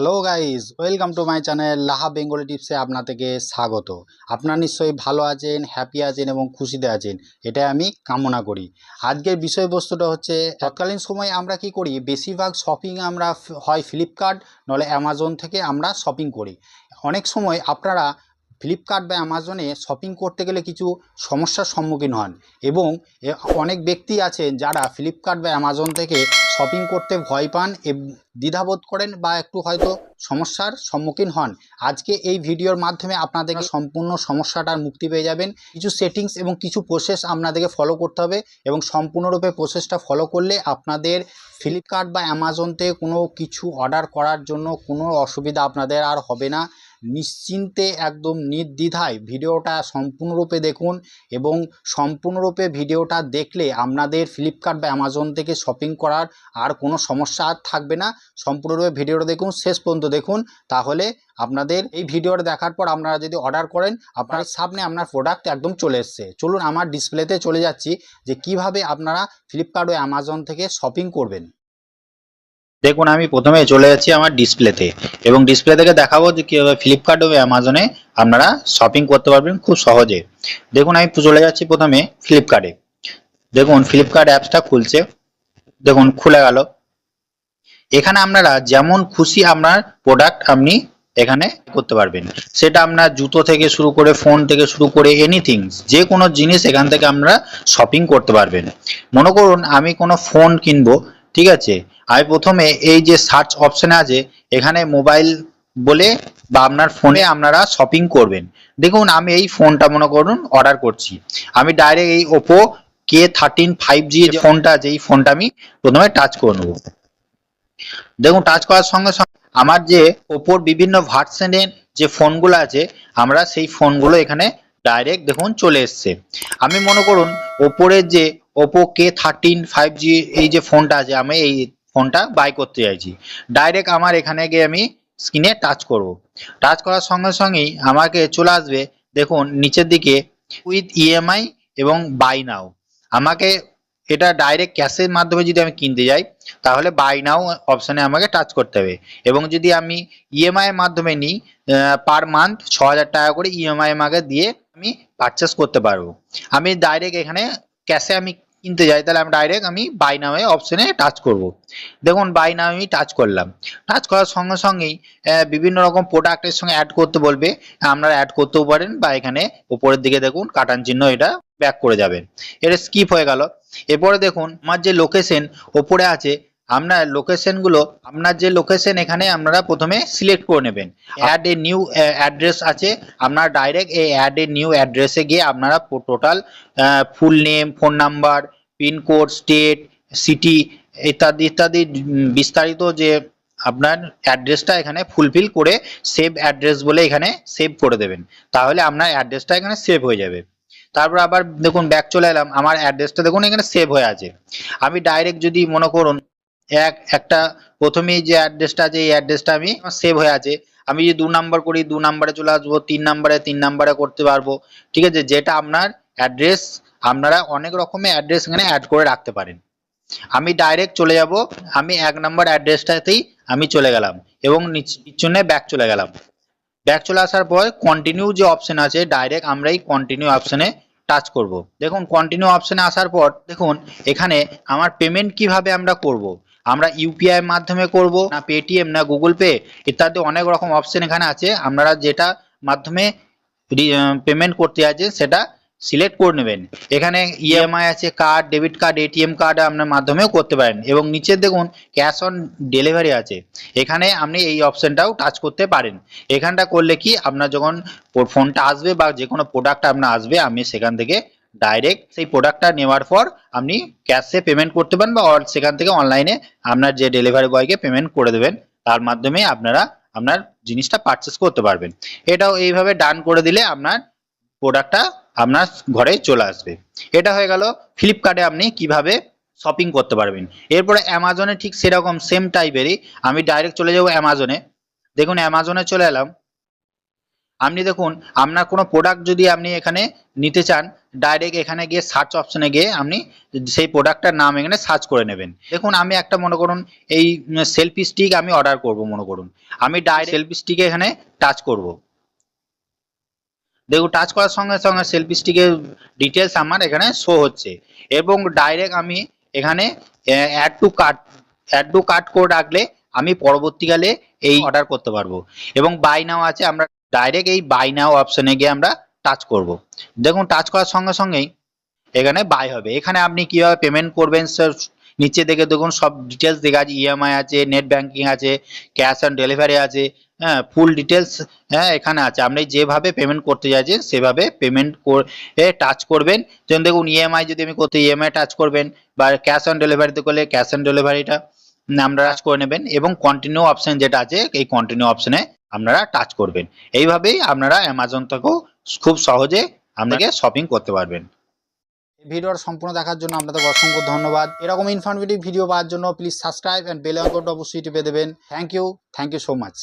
Hello guys welcome to my channel Laha Bengali টিপসে আপনাদেরকে স্বাগত। আপনারা নিশ্চয়ই ভালো আছেন হ্যাপি আছেন এবং খুশিতে আছেন। এটাই আমি কামনা করি। আজকের বিষয়বস্তুটা হচ্ছে, তৎকালীন সময় আমরা কি করি? বেশিরভাগ শপিং আমরা হয় ফ্লিপকার্ট নলে অ্যামাজন থেকে আমরা শপিং করি। অনেক সময় আপনারা ফ্লিপকার্ট বা অ্যামাজনে শপিং করতে গেলে কিছু সমস্যার সম্মুখীন হন এবং অনেক ব্যক্তি আছেন যারা ফ্লিপকার্ট বা অ্যামাজন থেকে শপিং করতে ভয় পান দ্বিধাবোধ করেন বা একটু হয়তো সমস্যার সম্মুখীন হন। আজকে এই ভিডিওর মাধ্যমে আপনাদেরকে সম্পূর্ণ সমস্যাটার মুক্তি পেয়ে যাবেন। কিছু সেটিংস এবং কিছু প্রসেস আপনাদেরকে ফলো করতে হবে এবং সম্পূর্ণরূপে প্রসেসটা ফলো করলে আপনাদের ফ্লিপকার্ট বা অ্যামাজন থেকে কোনো কিছু অর্ডার করার জন্য কোনো অসুবিধা আপনাদের আর হবে না। নিশ্চিন্তে একদম নির্দ্বিধায় ভিডিওটা সম্পূর্ণরূপে দেখুন এবং সম্পূর্ণরূপে ভিডিওটা দেখলে আপনাদের ফ্লিপকার্ট বা অ্যামাজন থেকে শপিং করার আর কোনো সমস্যা আর থাকবে না। সম্পূর্ণরূপে ভিডিওটা দেখুন, শেষ পর্যন্ত দেখুন। তাহলে আপনাদের এই ভিডিওটা দেখার পর আপনারা যদি অর্ডার করেন আপনার সামনে আপনার প্রোডাক্ট একদম চলে এসছে। চলুন, আমার ডিসপ্লেতে চলে যাচ্ছি যে কীভাবে আপনারা ফ্লিপকার্ট ও অ্যামাজন থেকে শপিং করবেন। দেখুন, আমি প্রথমে চলে যাচ্ছি আমার ডিসপ্লেতে এবং ডিসপ্লে থেকে দেখাবো যে কীভাবে ফ্লিপকার্ট ও অ্যামাজনে আপনারা শপিং করতে পারবেন খুব সহজে। দেখুন, আমি চলে যাচ্ছি প্রথমে ফ্লিপকার্টে দেখুন ফ্লিপকার্ট অ্যাপসটা খুলছে। দেখুন, খুলে গেল। এখানে আপনারা যেমন খুশি আপনার প্রোডাক্ট আপনি এখানে করতে পারবেন। সেটা আপনার জুতো থেকে শুরু করে ফোন থেকে শুরু করে এনিথিং যে কোনো জিনিস এখান থেকে আপনারা শপিং করতে পারবেন। মনে করুন, আমি কোনো ফোন কিনবো, ঠিক আছে? আমি প্রথমে এই যে সার্চ অপশানে আছে, এখানে মোবাইল বলে বা আপনার ফোনে আপনারা শপিং করবেন। দেখুন, আমি এই ফোনটা মনে করুন অর্ডার করছি। আমি ডাইরেক্ট এই Oppo K thirteen five G যে ফোনটা আছে, এই ফোনটা আমি প্রথমে টাচ করে নেব। দেখুন টাচ করার সঙ্গে সঙ্গে আমার যে ওপোর বিভিন্ন ভার্সনের যে ফোনগুলো আছে, আমরা সেই ফোনগুলো এখানে ডাইরেক্ট দেখুন চলে এসছে। আমি মনে করুন ওপোরের যে Oppo K thirteen five G এই যে ফোনটা আছে, আমি এই ফোনটা বাই করতে চাইছি। ডাইরেক্ট আমার এখানে গিয়ে আমি স্ক্রিনে টাচ করব। টাচ করার সঙ্গে সঙ্গেই আমাকে চলে আসবে, দেখুন, নিচের দিকে উইথ ইএমআই এবং বাই নাও আমাকে এটা ডাইরেক্ট ক্যাশের মাধ্যমে যদি আমি কিনতে যাই, তাহলে বাই নাও অপশানে আমাকে টাচ করতে হবে। এবং যদি আমি ইএমআই এর মাধ্যমে নিই পার মান্থ ছ হাজার টাকা করে ইএমআই আমাকে দিয়ে আমি পারচেস করতে পারব। আমি ডাইরেক্ট এখানে ক্যাশে আমি কিনতে যাই, তাহলে আমি ডাইরেক্ট আমি বাই নামে অপশনে টাচ করব। দেখুন বাই নামে আমি টাচ করলাম। টাচ করার সঙ্গে সঙ্গেই বিভিন্ন রকম প্রোডাক্টের সঙ্গে অ্যাড করতে বলবে। আপনারা অ্যাড করতেও পারেন বা এখানে উপরের দিকে দেখুন, কাটান চিহ্ন এটা ব্যাক করে যাবে। এটা স্কিপ হয়ে গেল। এরপরে দেখুন, আমার যে লোকেশন ওপরে আছে আপনার লোকেশনগুলো আপনার যে লোকেশন এখানে আপনারা প্রথমে সিলেক্ট করে নেবেন। অ্যাড এ নিউ অ্যাড্রেস আছে আপনার ডাইরেক্ট এই অ্যাড এ নিউ অ্যাড্রেসে গিয়ে আপনারা total full name phone number pincode state city ইত্যাদি ইত্যাদি বিস্তারিত যে আপনার অ্যাড্রেসটা এখানে ফুলফিল করে সেভ অ্যাড্রেস বলে এখানে সেভ করে দেবেন। তাহলে আপনার অ্যাড্রেসটা এখানে সেভ হয়ে যাবে। তারপর আবার দেখুন ব্যাক চলে এলাম। আমার অ্যাড্রেসটা দেখুন এখানে সেভ হয়ে আছে। আমি ডাইরেক্ট যদি মনে করুন এক, একটা প্রথমেই যে অ্যাড্রেসটা আছে, এই অ্যাড্রেসটা আমি সেভ হয়ে আছে। আমি যদি দু নাম্বার করি, দু নাম্বারে চলে আসব, তিন নাম্বারে তিন নাম্বারে করতে পারব। ঠিক আছে? যেটা আপনার অ্যাড্রেস আপনারা অনেক রকমের অ্যাড্রেস এখানে অ্যাড করে রাখতে পারেন। আমি ডাইরেক্ট চলে যাব, আমি এক নাম্বার অ্যাড্রেসটাতেই আমি চলে গেলাম এবং নিচ- পিছনে ব্যাক চলে গেলাম। ব্যাক চলে আসার পর কন্টিনিউ যে অপশন আছে ডাইরেক্ট আমরা এই কন্টিনিউ অপশনে টাচ করব। দেখুন কন্টিনিউ অপশানে আসার পর, দেখুন, এখানে আমার পেমেন্ট কীভাবে আমরা করব? আমরা ইউপিআই মাধ্যমে করব, না পেটিএম না গুগল পে ইত্যাদি অনেক রকম অপশন এখানে আছে। আপনারা যেটা মাধ্যমে পেমেন্ট করতে আছে সেটা সিলেক্ট করে নেবেন। এখানে ইএমআই আছে card debit card ATM card আপনার মাধ্যমেও করতে পারেন। এবং নিচে দেখুন ক্যাশ অন ডেলিভারি আছে। এখানে আপনি এই অপশনটাও টাচ করতে পারেন। এখানটা করলে কি, আপনার যখন ফোনটা আসবে বা যে কোনো প্রোডাক্ট আপনার আসবে, আপনি সেখান থেকে ডাইরেক্ট সেই প্রোডাক্টটা নেওয়ার পর আপনি ক্যাশে পেমেন্ট করতে পারেন বা সেখান থেকে অনলাইনে আপনার যে ডেলিভারি বয়কে পেমেন্ট করে দেবেন, তার মাধ্যমে আপনারা আপনার জিনিসটা পারচেস করতে পারবেন। এটাও এইভাবে ডান করে দিলে আপনার প্রোডাক্টটা আপনার ঘরে চলে আসবে। এটা হয়ে গেল ফ্লিপকার্টে আপনি কীভাবে শপিং করতে পারবেন। এরপরে অ্যামাজনে ঠিক সেরকম সেম টাইপেরই আমি ডাইরেক্ট চলে যাব অ্যামাজনে দেখুন অ্যামাজনে চলে এলাম। আপনি দেখুন, আপনার কোনো প্রোডাক্ট যদি আপনি এখানে নিতে চান ডাইরেক্ট এখানে গিয়ে সার্চ অপশনে গিয়ে আপনি সেই প্রোডাক্টটার নাম এখানে সার্চ করে নেবেন। দেখুন, আমি একটা, মনে করুন, এই সেলফি স্টিক আমি অর্ডার করব, মনে করুন। আমি ডাইরেক্ট সেলফি স্টিকে এখানে টাচ করব। দেখুন টাচ করার সঙ্গে সঙ্গে সেলফি স্টিকের ডিটেলস আমার এখানে শো হচ্ছে। এবং ডাইরেক্ট আমি এখানে add to cart add to cart করে রাখলে আমি পরবর্তীকালে এই অর্ডার করতে পারব। এবং বাই নাও আছে, আমরা ডাইরেক্ট এই বাই নাও অপশনে গিয়ে আমরা টাচ করব। দেখুন টাচ করার সঙ্গে সঙ্গেই এখানে বাই হবে। এখানে আপনি কীভাবে পেমেন্ট করবেন স্যার নিচে দেখে দেখুন সব ডিটেলস দেখা আছে ইএমআই আছে নেট ব্যাংকিং আছে ক্যাশ অন ডেলিভারি আছে হ্যাঁ ফুল ডিটেলস হ্যাঁ এখানে আছে। আপনি যেভাবে পেমেন্ট করতে চাইছেন সেভাবে পেমেন্ট করে টাচ করবেন। যেমন দেখুন ইএমআই যদি আমি করতে ইএমআই টাচ করবেন বা ক্যাশ অন ডেলিভারিতে করলে ক্যাশ অন ডেলিভারিটা আপনারা টাচ করে নেবেন এবং কন্টিনিউ অপশন যেটা আছে এই কন্টিনিউ অপশনে আপনারা টাচ করবেন। এইভাবেই আপনারা অ্যামাজন থেকেও খুব সহজে আপনাকে শপিং করতে পারবেন। ভিডিওর সম্পূর্ণ দেখার জন্য আপনাদের অসংখ্য ধন্যবাদ। এরকম ইনফরমেটিভ ভিডিও পাওয়ার জন্য প্লিজ সাবস্ক্রাইব অ্যান্ড বেল আইকনটা অবশ্যই টিপে দেবেন। Thank you thank you so much